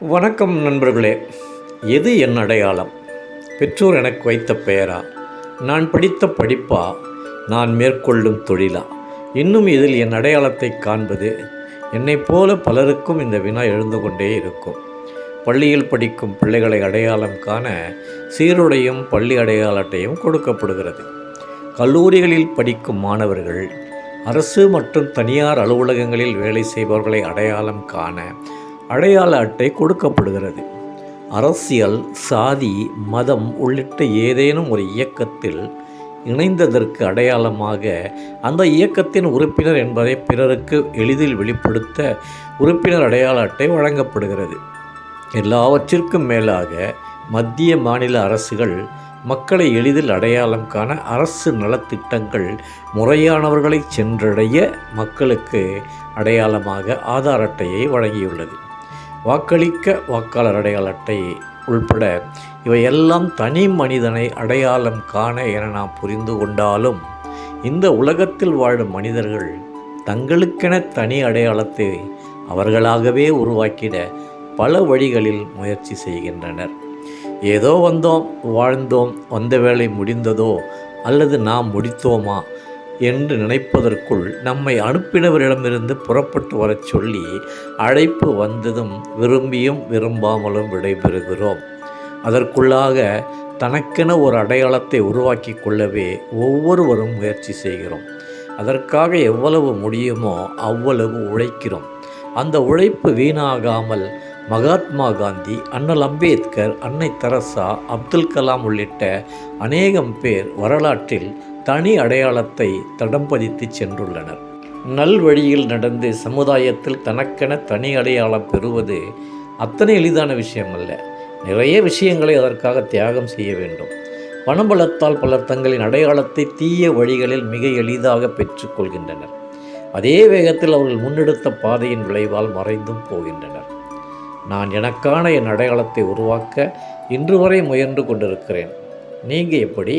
வணக்கம் நண்பர்களே எது என் அடையாளம்? பெற்றோர் எனக்கு வைத்த பெயரா? நான் படித்த படிப்பா? நான் மேற்கொள்ளும் தொழிலா? இன்னும் இதில் என் அடையாளத்தை காண்பது என்னைப் போல பலருக்கும் இந்த வினா எழுந்து கொண்டே இருக்கும். பள்ளியில் படிக்கும் பிள்ளைகளை அடையாளம் காண சீருடையும் பள்ளி அடையாள அட்டையும் கொடுக்கப்படுகிறது. கல்லூரிகளில் படிக்கும் மாணவர்கள் அரசு மற்றும் தனியார் அலுவலகங்களில் வேலை செய்பவர்களை அடையாளம் காண அடையாள அட்டை கொடுக்கப்படுகிறது. அரசியல் சாதி மதம் உள்ளிட்ட ஏதேனும் ஒரு இயக்கத்தில் இணைந்ததற்கு அடையாளமாக அந்த இயக்கத்தின் உறுப்பினர் என்பதை பிறருக்கு எளிதில் வெளிப்படுத்த உறுப்பினர் அடையாள அட்டை வழங்கப்படுகிறது. எல்லாவற்றிற்கும் மேலாக மத்திய மாநில அரசுகள் மக்களை எளிதில் அடையாளம் காண அரசு நலத்திட்டங்கள் முறையானவர்களை சென்றடைய மக்களுக்கு அடையாளமாக ஆதார் அட்டையை வழங்கியுள்ளது. வாக்களிக்க வாக்காளர் அடையாள அட்டை உள்பட இவையெல்லாம் தனி மனிதனை அடையாளம் காண என நாம் புரிந்து கொண்டாலும் இந்த உலகத்தில் வாழும் மனிதர்கள் தங்களுக்கென தனி அடையாளத்தை அவர்களாகவே உருவாக்கிட பல வழிகளில் முயற்சி செய்கின்றனர். ஏதோ வந்தோம் வாழ்ந்தோம் வந்த வேலை முடிந்ததோ அல்லது நாம் முடித்தோமா என்று நினைப்பதற்குள் நம்மை அனுப்பினவரிடமிருந்து புறப்பட்டு வரச் சொல்லி அழைப்பு வந்ததும் விரும்பியும் விரும்பாமலும் விடைபெறுகிறோம். அதற்குள்ளாக தனக்கென ஒரு அடையாளத்தை உருவாக்கி கொள்ளவே ஒவ்வொருவரும் முயற்சி செய்கிறோம். அதற்காக எவ்வளவு முடியுமோ அவ்வளவு உழைக்கிறோம். அந்த உழைப்பு வீணாகாமல் மகாத்மா காந்தி அண்ணல் அம்பேத்கர் அன்னை தரசா அப்துல் கலாம் உள்ளிட்ட அநேகம் பேர் வரலாற்றில் தனி அடையாளத்தை தடம் பதித்து சென்றுள்ளனர். நல்வழியில் நடந்து சமுதாயத்தில் தனக்கென தனி அடையாளம் பெறுவது அத்தனை எளிதான விஷயம் அல்ல நிறைய விஷயங்களை அதற்காக தியாகம் செய்ய வேண்டும். பணம்பலத்தால் பலர் தங்களின் அடையாளத்தை தீய வழிகளில் மிக எளிதாக பெற்றுக்கொள்கின்றனர் அதே வேகத்தில் அவர்கள் முன்னெடுத்த பாதையின் விளைவால் மறைந்தும் போகின்றனர். நான் எனக்கான என் அடையாளத்தை உருவாக்க இன்று வரை முயன்று கொண்டிருக்கிறேன். நீங்கள் எப்படி?